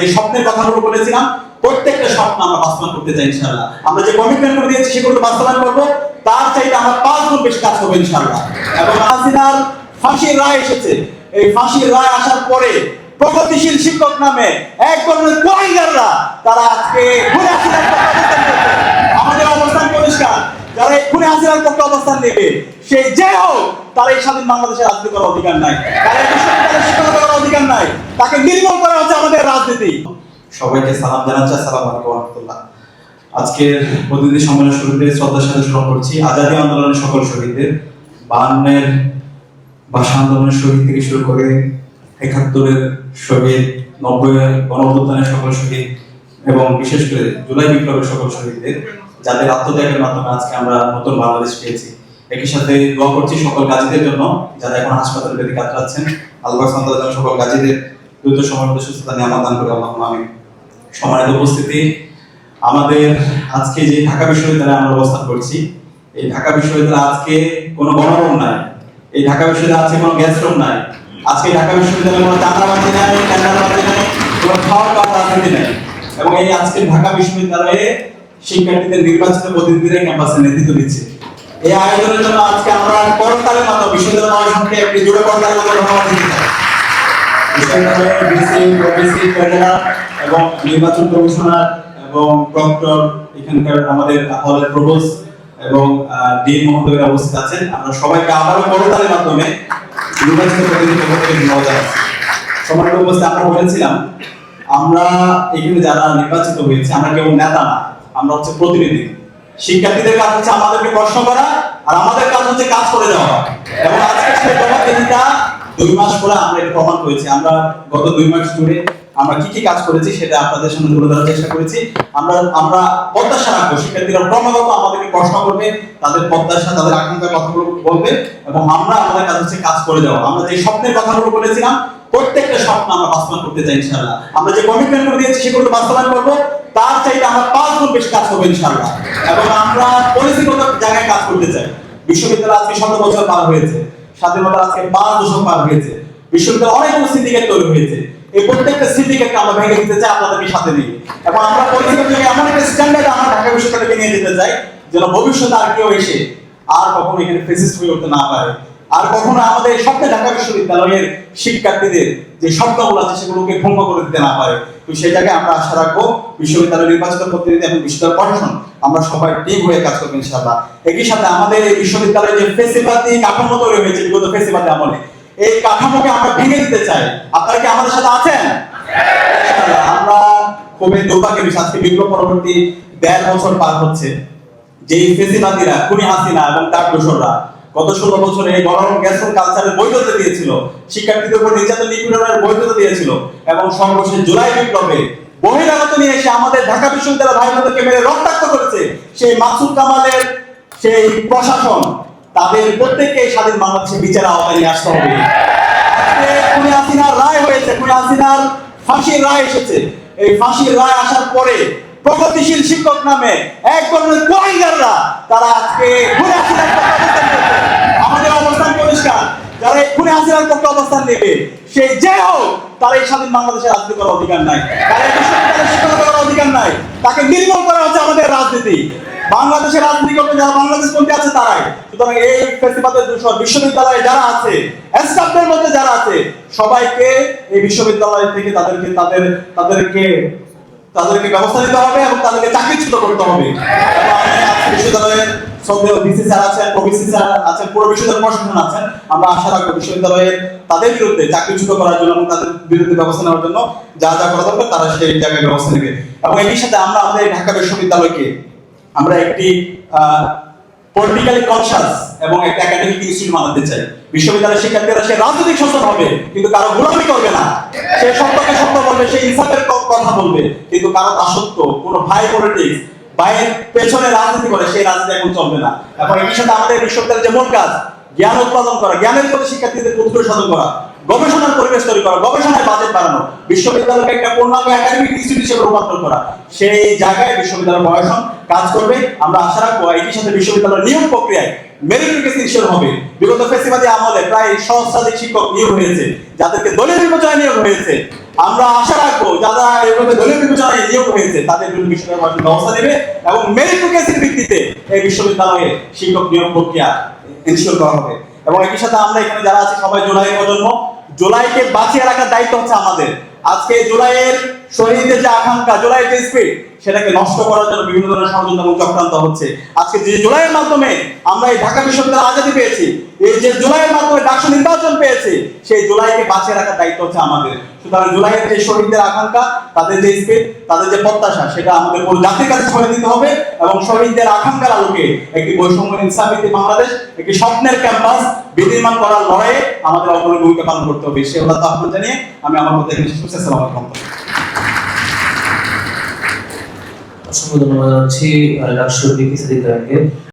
যে স্বপ্নের কথাগুলো বলেছিলাম, প্রত্যেকটা স্বপ্ন আমরা বাস্তবায়ন করতে চাই, ইনশাআল্লাহ। আমরা যে কমিটমেন্ট করে দিয়েছি, সেগুলো বাস্তবায়ন করব। তার চাইতে আমরা পাঁচ গুণ বেশি কাজ করব, ইনশাআল্লাহ। এবং হাসিনার ফাঁসির রায় এসেছে। এই ফাঁসির রায় আসার পরে প্রগতিশীল শিক্ষক নামে এক ধরনের কোয়াইগাররা তারা আজকে ঘুরে করছে। আমাদের অবস্থান পরিষ্কার। যারা এক্ষুনি হাসিনার পক্ষে অবস্থান নেবে, সে যে হোক তার এই স্বাধীন রাজনীতি করার অধিকার নাই। করার অধিকার নাই, তাকে নির্মূল করা হচ্ছে আমাদের রাজনীতি। সবাইকে সালাম আলাইকুম রহমতুল্লাহ আজকের প্রতিনিধি সম্মেলন শুরুতে শ্রদ্ধার সাথে স্মরণ করছি, আজাদী আন্দোলনের সকল শহীদদের। বাহান্নের ভাষা আন্দোলনের শহীদ থেকে শুরু করে একাত্তরের শহীদ নব্বই গণঅভ্যুত্থানের সকল শহীদ, এবং বিশেষ করে জুলাই বিপ্লবের সকল শহীদদের। যাদের আত্মত্যাগের মাধ্যমে আজকে আমরা নতুন বাংলাদেশ পেয়েছি। একই সাথে দোয়া করছি সকল গাজীদের জন্য, যারা এখন হাসপাতালে বেদি কাতরাচ্ছেন আল্লাহ সান্তাল যেন সকল গাজীদের দ্রুত সময়ের মধ্যে সুস্থতা নিয়ে আমার দান করে, আল্লাহ আমি সম্মানিত উপস্থিতি, আমাদের আজকে যে ঢাকা বিশ্ববিদ্যালয়ে আমরা অবস্থান করছি, এই ঢাকা বিশ্ববিদ্যালয়ে আজকে কোনো গণরুম নাই। এই ঢাকা বিশ্ববিদ্যালয়ে আজকে কোনো গ্যাস রুম নাই। আজকে ঢাকা বিশ্ববিদ্যালয়ে কোনো চাঁদাবাজি নাই টেন্ডারবাজি নাই, কোনো খাওয়ার খাওয়ার রাজনীতি নাই। এবং এই আজকে ঢাকা বিশ্ববিদ্যালয়ে শিক্ষার্থীদের নির্বাচিত প্রতিনিধিরা ক্যাম্পাসে নেতৃত্ব দিচ্ছে। এই আয়োজনের জন্য আজকে আমরা করতালের মতো বিশ্ববিদ্যালয় মহাসংঘকে একটি জোড়া করতালের মতো ধন্যবাদ দিতে এবং নির্বাচন কমিশনার এবং প্রক্টর এখানকার আমাদের হলের প্রভোস্ট এবং ডিন মহোদয়ের অবস্থিত আছেন। আমরা সবাইকে আবারও করতালের মাধ্যমে নির্বাচিত প্রতিনিধি ধন্যবাদ জানাচ্ছি উপস্থিত, আমরা বলেছিলাম, আমরা এখানে যারা নির্বাচিত হয়েছে, আমরা কেউ নেতা না আমরা হচ্ছে প্রতিনিধি। শিক্ষার্থীদের কাজ হচ্ছে আমাদেরকে প্রশ্ন করা আর আমাদের কাজ হচ্ছে কাজ করে যাওয়া এবং আজকে সেই দুই মাস পরে আমরা এটা প্রমাণ করেছি। আমরা গত দুই মাস জুড়ে আমরা কি কি কাজ করেছি সেটা আপনাদের সামনে তুলে ধরার চেষ্টা করেছি। আমরা আমরা প্রত্যাশা রাখব, শিক্ষার্থীরা ক্রমাগত আমাদেরকে প্রশ্ন করবে, তাদের প্রত্যাশা, তাদের আকাঙ্ক্ষার কথাগুলো বলবে এবং আমরা আমাদের কাজ হচ্ছে কাজ করে যাওয়া আমরা যে স্বপ্নের কথাগুলো বলেছিলাম, প্রত্যেকটা স্বপ্ন আমরা বাস্তবায়ন করতে চাই ইনশাআল্লাহ। আমরা যে কমিটমেন্ট করে দিয়েছি সেগুলো বাস্তবায়ন করব। তার চাইতে আমরা পাঁচ গুণ বেশি কাজ করব ইনশাআল্লাহ। এবং আমরা পলিসিগত জায়গায় কাজ করতে চাই। বিশ্ববিদ্যালয় আজকে শত বছর পার হয়েছে, স্বাধীনতা আজকে পাঁচ দশক পার হয়েছে, বিশ্ববিদ্যালয় অনেকগুলো সিন্ডিকেট তৈরি হয়েছে। এই প্রত্যেকটা সিন্ডিকেটকে আমরা ভেঙে দিতে চাই, আপনাদেরকে সাথে এবং আমরা এমন একটা স্ট্যান্ডার্ড আমরা ঢাকা বিশ্ববিদ্যালয়কে নিয়ে যেতে চাই, যেন ভবিষ্যতে আর কেউ এসে আর কখনো এখানে হয়ে উঠতে না পারে। আর কখনো আমাদের স্বপ্নে ঢাকা বিশ্ববিদ্যালয়ের শিক্ষার্থীদের যে স্বপ্নগুলো আছে, সেগুলোকে ভঙ্গ করে দিতে না পারে। তো জায়গায় আমরা আশা রাখব বিশ্ববিদ্যালয় নির্বাচিত প্রতিনিধি এবং বিশ্ববিদ্যালয় প্রশাসন, আমরা সবাই টিম হয়ে কাজ করব ইনশাআল্লাহ। একই সাথে আমাদের এই বিশ্ববিদ্যালয়ে যে ফেসিবাদী কাঠামো তৈরি হয়েছে বিগত ফেসিবাদী আমলে। এই কাঠামোকে আমরা ভেঙে দিতে চাই। আপনারা কি আমাদের সাথে আছেন? আমরা খুবই দুর্ভাগ্যের আজকে বিপ্লব পরবর্তী দেড় বছর পার হচ্ছে। যে ফেসিবাদীরা, খুনি হাসিনা এবং তার দোসররা গত ষোলো বছরে এই গণরম গ্যাসন কালচারের বৈধতা দিয়েছিল। শিক্ষার্থীদের উপর নির্যাতন নিপীড়নের বৈধতা দিয়েছিল এবং সর্বশেষ জুলাই বিপ্লবে বহিরাগত নিয়ে এসে আমাদের ঢাকা বিশ্ববিদ্যালয় ভাই বোনদেরকে মেরে রক্তাক্ত করেছে সেই মাসুদ কামালের সেই প্রশাসন। তাদের প্রত্যেককে স্বাধীন বাংলাদেশের বিচার আওতায় নিয়ে আসতে হবে। খুনি হাসিনার রায় হয়েছে, খুনি হাসিনার ফাঁসির রায় এসেছে। এই ফাঁসির রায় আসার পরে প্রগতিশীল শিক্ষক নামে এক ধরনের কোয়াইগাররা তারা আজকে ঘুরে করছে। আমাদের অবস্থান পরিষ্কার। যারা এক্ষুনি হাসিনার পক্ষে অবস্থান নেবে, সে যে হোক, তার এই স্বাধীন বাংলাদেশের রাজনীতি করার অধিকার নাই। তার এই করার অধিকার নাই। তাকে নির্মূল করা হচ্ছে আমাদের রাজনীতি। বাংলাদেশের রাজনীতি যারা বাংলাদেশ পন্থী আছে তারাই। সুতরাং এই ফেস্টিভালের দূষণ বিশ্ববিদ্যালয়ে যারা আছে, স্টাফদের মধ্যে যারা আছে, সবাইকে এই বিশ্ববিদ্যালয় থেকে তাদেরকে, তাদের, তাদেরকে তাদেরকে ব্যবস্থা নিতে হবে এবং তাদেরকে চাকরিচ্যুত করতে হবে। আছেন আমরা আশা তাদের বিরুদ্ধে চাকরিচ্যুত করার জন্য তাদের বিরুদ্ধে ব্যবস্থা নেওয়ার জন্য যা যা করা তারা সেই জায়গায় ব্যবস্থা নেবে। এবং এটির সাথে আমরা আমাদের ঢাকা বিশ্ববিদ্যালয়কে আমরা একটি পলিটিক্যালি কনসাস এবং একটা একাডেমিক ইনস্টিটিউট বানাতে চাই। বিশ্ববিদ্যালয়ের শিক্ষার্থীরা সে রাজনৈতিক সচেতন হবে, কিন্তু কারও গোলামি করবে না। সে সত্যকে সত্য বলবে, সে ইনসাফের কথা বলবে, কিন্তু কারও দাসত্ব কোনো ভাই পলিটিক্স ভাইয়ের পেছনে রাজনীতি করে, সেই রাজনীতি এখন চলবে না। এখন এর সাথে আমাদের বিশ্ববিদ্যালয়ের যে মূল কাজ, জ্ঞান উৎপাদন করা, জ্ঞানের প্রতি শিক্ষার্থীদের উৎকর্ষ সাধন করা। গবেষণার পরিবেশ তৈরি করা গবেষণায় বাজেট বাড়ানো বিশ্ববিদ্যালয়কে একটা পূর্ণাঙ্গ একাডেমিক ইনস্টিটিউট হিসেবে রূপান্তর করা, সেই জায়গায় বিশ্ববিদ্যালয় প্রশাসন কাজ করবে। আমরা আশা রাখব একই সাথে বিশ্ববিদ্যালয়ের নিয়োগ প্রক্রিয়ায় মেরিফিকেশন হবে। বিগত আমলে প্রায় সহস্রাধিক শিক্ষক নিয়োগ হয়েছে, যাদেরকে দলীয় বিবেচনায় নিয়োগ হয়েছে। আমরা আশা রাখব যারা এভাবে দলীয় বিবেচনায় নিয়োগ হয়েছে, তাদের বিশ্ববিদ্যালয় ব্যবস্থা নেবে এবং মেরিফিকেশন ভিত্তিতে এই বিশ্ববিদ্যালয়ে শিক্ষক নিয়োগ প্রক্রিয়া করা হবে। এবং একই সাথে আমরা এখানে যারা আছি, সবাই জুলাই প্রজন্ম জুলাইকে বাঁচিয়ে রাখার দায়িত্ব হচ্ছে আমাদের। আজকে জুলাইয়ের শহীদদের যে আকাঙ্ক্ষা, জুলাইয়ের যে স্পিড সেটাকে নষ্ট করার জন্য বিভিন্ন ধরনের ষড়যন্ত্র এবং চক্রান্ত হচ্ছে। আজকে যে জুলাইয়ের মাধ্যমে আমরা এই ঢাকা বিশ্ববিদ্যালয় আজাদি পেয়েছি এই যে জুলাইয়ের মাধ্যমে ডাকসু নির্বাচন পেয়েছি, সেই জুলাইকে বাঁচিয়ে রাখার দায়িত্ব হচ্ছে আমাদের। সুতরাং জুলাইয়ের যে শহীদদের আকাঙ্ক্ষা, তাদের যে স্পিড তাদের যে প্রত্যাশা, সেটা আমাদের পুরো জাতির কাছে ছড়ে দিতে হবে এবং শহীদদের আকাঙ্ক্ষার আলোকে একটি বৈষম্য ইনসাফিতি বাংলাদেশ, একটি স্বপ্নের ক্যাম্পাস বিনির্মাণ করার লড়াইয়ে আমাদের অগ্রণী ভূমিকা পালন করতে হবে। সে হলো আহ্বান জানিয়ে আমি আমার মধ্যে শেষ করছি আসসালামু আলাইকুম অসংখ্য ধন্যবাদ জানাচ্ছি বিকি সিদ্দিক